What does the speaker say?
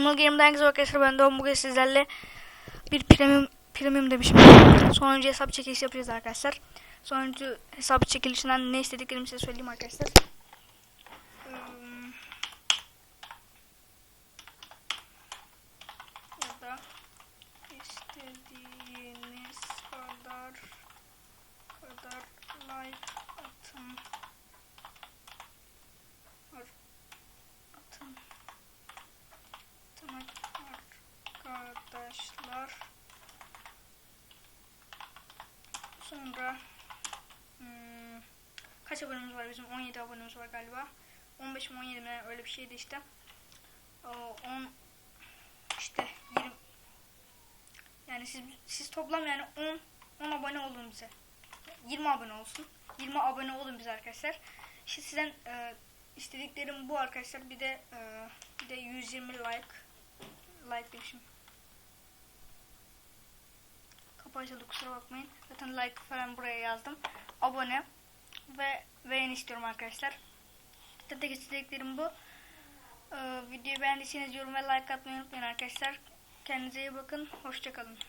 Animal Game'den herkese arkadaşlar ben de bugün sizlerle bir premium premium demişim. Sonuncu hesap çekilişi yapacağız arkadaşlar. Sonuncu hesap çekilişinden ne istediklerimi size söyleyeyim arkadaşlar. Hmm. İstediğiniz kadar kadar like. Atın. Tamam arkadaşlar. Sonra hmm, kaç abonemiz var bizim? 17 abonemiz var galiba. 15 mi 17 mi öyle bir şeydi işte. O, 10 işte 20 yani siz siz toplam yani 10 10 abone olun bize. 20 abone olsun. 20 abone olun bize arkadaşlar. İşte sizden e, istediklerim bu arkadaşlar. Bir de e, bir de 120 like like demişim. Açıldı kusura bakmayın. Zaten like falan buraya yazdım. Abone ve beğeni istiyorum arkadaşlar. İşte tek istediklerim bu. Ee, videoyu beğendiyseniz yorum ve like atmayı unutmayın arkadaşlar. Kendinize iyi bakın. Hoşçakalın.